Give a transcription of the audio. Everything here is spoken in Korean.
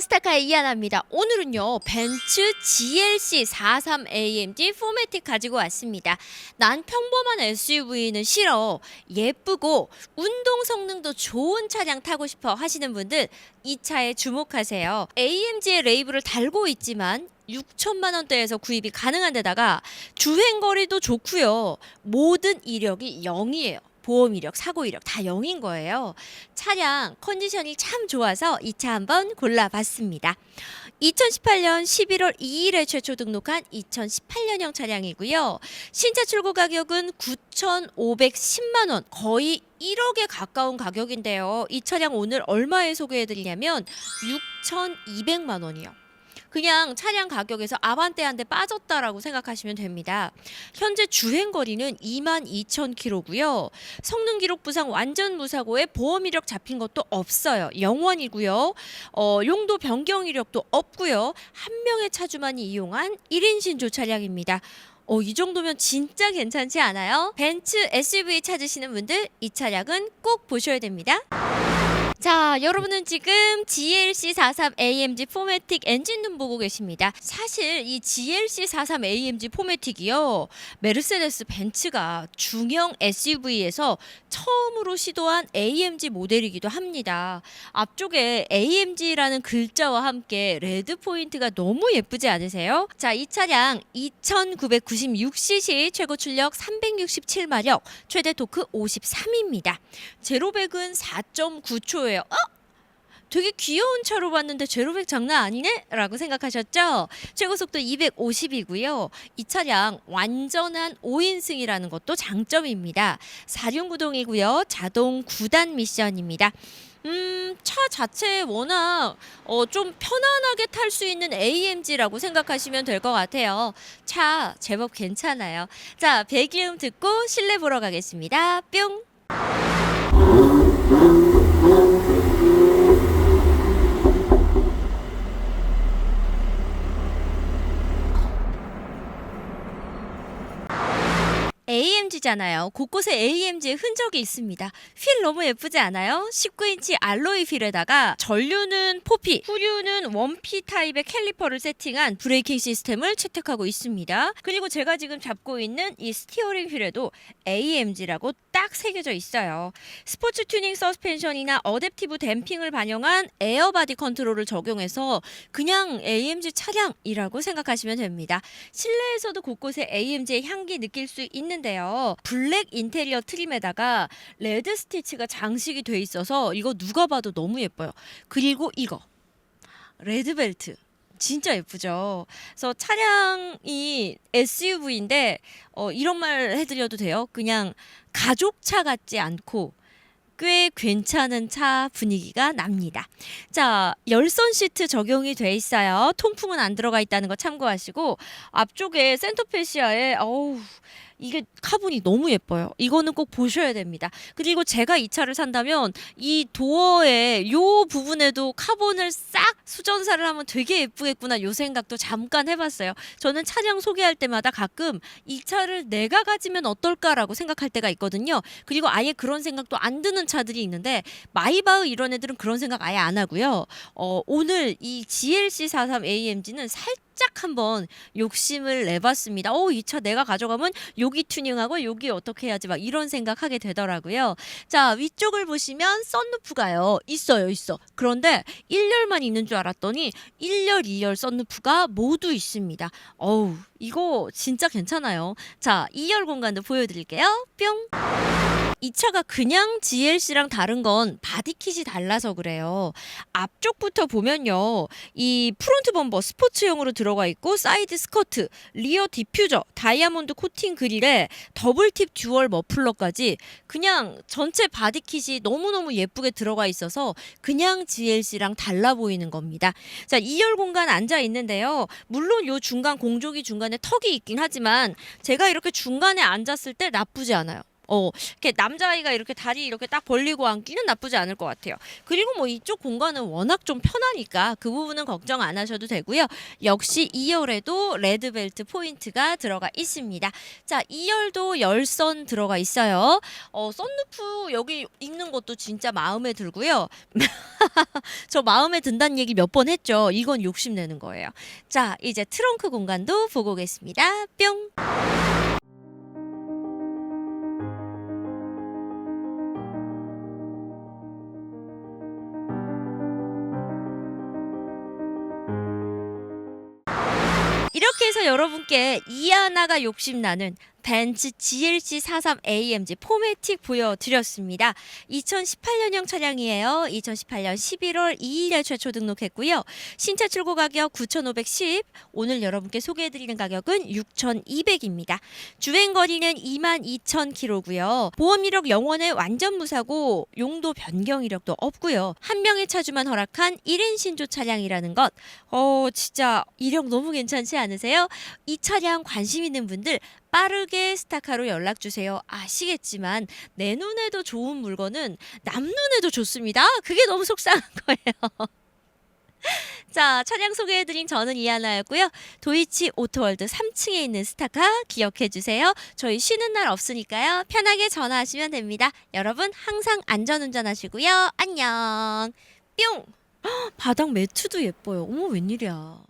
스타카의 이하나입니다. 오늘은요 벤츠 GLC 43 AMG 포매틱 가지고 왔습니다. 난 평범한 SUV는 싫어. 예쁘고 운동 성능도 좋은 차량 타고 싶어 하시는 분들 이 차에 주목하세요. AMG의 레이블을 달고 있지만 6천만 원대에서 구입이 가능한 데다가 주행 거리도 좋고요. 모든 이력이 0이에요. 보험 이력, 사고 이력 다 0인 거예요. 차량 컨디션이 참 좋아서 이 차 한번 골라봤습니다. 2018년 11월 2일에 최초 등록한 2018년형 차량이고요. 신차 출고 가격은 9,510만 원, 거의 1억에 가까운 가격인데요. 이 차량 오늘 얼마에 소개해 드리냐면 6,200만 원이요. 그냥 차량 가격에서 아반떼 한 대 빠졌다라고 생각하시면 됩니다. 현재 주행 거리는 2만 2천 킬로고요. 성능 기록 부상 완전 무사고에 보험 이력 잡힌 것도 없어요. 영원이고요. 어, 용도 변경 이력도 없고요. 한 명의 차주만이 이용한 1인 신조 차량입니다. 어, 이 정도면 진짜 괜찮지 않아요? 벤츠 SUV 찾으시는 분들 이 차량은 꼭 보셔야 됩니다. 자, 여러분은 지금 GLC 43 AMG 포매틱 엔진룸 보고 계십니다. 사실 이 GLC 43 AMG 포매틱이요. 메르세데스 벤츠가 중형 SUV에서 처음으로 시도한 AMG 모델이기도 합니다. 앞쪽에 AMG라는 글자와 함께 레드 포인트가 너무 예쁘지 않으세요? 자, 이 차량 2996cc 최고 출력 367마력, 최대 토크 53입니다. 제로백은 4.9초 예요. 어? 되게 귀여운 차로 봤는데 제로백 장난 아니네? 라고 생각하셨죠? 최고 속도 250이고요. 이 차량 완전한 5인승이라는 것도 장점입니다. 4륜구동이고요. 자동 9단 미션입니다. 음, 차 자체 워낙 어, 좀 편안하게 탈 수 있는 AMG라고 생각하시면 될 것 같아요. 차 제법 괜찮아요. 자, 배기음 듣고 실내 보러 가겠습니다. 뿅! AMG잖아요. 곳곳에 AMG의 흔적이 있습니다. 휠 너무 예쁘지 않아요? 19인치 알로이 휠에다가 전류는 포피, 후류는 원피 타입의 캘리퍼를 세팅한 브레이킹 시스템을 채택하고 있습니다. 그리고 제가 지금 잡고 있는 이 스티어링 휠에도 AMG라고 딱 새겨져 있어요. 스포츠 튜닝 서스펜션이나 어댑티브 댐핑을 반영한 에어바디 컨트롤을 적용해서 그냥 AMG 차량이라고 생각하시면 됩니다. 실내에서도 곳곳에 AMG의 향기 느낄 수 있는데요. 블랙 인테리어 트림에다가 레드 스티치가 장식이 돼 있어서 이거 누가 봐도 너무 예뻐요. 그리고 이거 레드 벨트. 진짜 예쁘죠. 그래서 차량이 SUV인데 어, 이런 말 해드려도 돼요. 그냥 가족차 같지 않고 꽤 괜찮은 차 분위기가 납니다. 자, 열선 시트 적용이 돼 있어요. 통풍은 안 들어가 있다는 거 참고하시고 앞쪽에 센터페시아에 어우 이게 카본이 너무 예뻐요. 이거는 꼭 보셔야 됩니다. 그리고 제가 이 차를 산다면 이 도어의 요 부분에도 카본을 싹 수전사를 하면 되게 예쁘겠구나 요 생각도 잠깐 해봤어요. 저는 차량 소개할 때마다 가끔 이 차를 내가 가지면 어떨까라고 생각할 때가 있거든요. 그리고 아예 그런 생각도 안 드는 차들이 있는데 마이바흐 이런 애들은 그런 생각 아예 안 하고요. 어, 오늘 이 GLC 43 AMG는 살짝 한번 욕심을 내봤습니다. 어, 이 차 내가 가져가면 여기 튜닝하고 여기 어떻게 해야지 막 이런 생각하게 되더라고요. 자, 위쪽을 보시면 썬루프가요. 있어요, 있어. 그런데 1열만 있는 줄 알았더니 1열, 2열 썬루프가 모두 있습니다. 어우, 이거 진짜 괜찮아요. 자, 2열 공간도 보여드릴게요. 뿅. 이 차가 그냥 GLC랑 다른 건 바디킷이 달라서 그래요. 앞쪽부터 보면요. 이 프론트 범버 스포츠용으로 들어가 있고 사이드 스커트, 리어 디퓨저, 다이아몬드 코팅 그릴에 더블 팁 듀얼 머플러까지 그냥 전체 바디킷이 너무너무 예쁘게 들어가 있어서 그냥 GLC랑 달라 보이는 겁니다. 자, 2열 공간 앉아 있는데요. 물론 요 중간 공조기 중간에 턱이 있긴 하지만 제가 이렇게 중간에 앉았을 때 나쁘지 않아요. 어, 이렇게 남자아이가 이렇게 다리 이렇게 딱 벌리고 앉기는 나쁘지 않을 것 같아요. 그리고 뭐 이쪽 공간은 워낙 좀 편하니까 그 부분은 걱정 안 하셔도 되고요. 역시 2열에도 레드벨트 포인트가 들어가 있습니다. 자, 2열도 열선 들어가 있어요. 어, 썬루프 여기 있는 것도 진짜 마음에 들고요. 저 마음에 든다는 얘기 몇 번 했죠. 이건 욕심내는 거예요. 자, 이제 트렁크 공간도 보고 오겠습니다. 뿅. 이렇게 해서 여러분께 이 하나가 욕심나는 벤츠 GLC 43 AMG 포매틱 보여드렸습니다. 2018년형 차량이에요. 2018년 11월 2일에 최초 등록했고요. 신차 출고 가격 9,510. 오늘 여러분께 소개해드리는 가격은 6,200입니다. 주행 거리는 22,000km고요. 보험 이력 영원에 완전 무사고 용도 변경 이력도 없고요. 한 명의 차주만 허락한 1인 신조 차량이라는 것. 어, 진짜 이력 너무 괜찮지 않으세요? 이 차량 관심 있는 분들 빠르게 스타카로 연락 주세요. 아시겠지만 내 눈에도 좋은 물건은 남 눈에도 좋습니다. 그게 너무 속상한 거예요. 자, 차량 소개해드린 저는 이하나였고요. 도이치 오토월드 3층에 있는 스타카 기억해 주세요. 저희 쉬는 날 없으니까요. 편하게 전화하시면 됩니다. 여러분 항상 안전운전 하시고요. 안녕. 뿅. 헉, 바닥 매트도 예뻐요. 어머 웬일이야.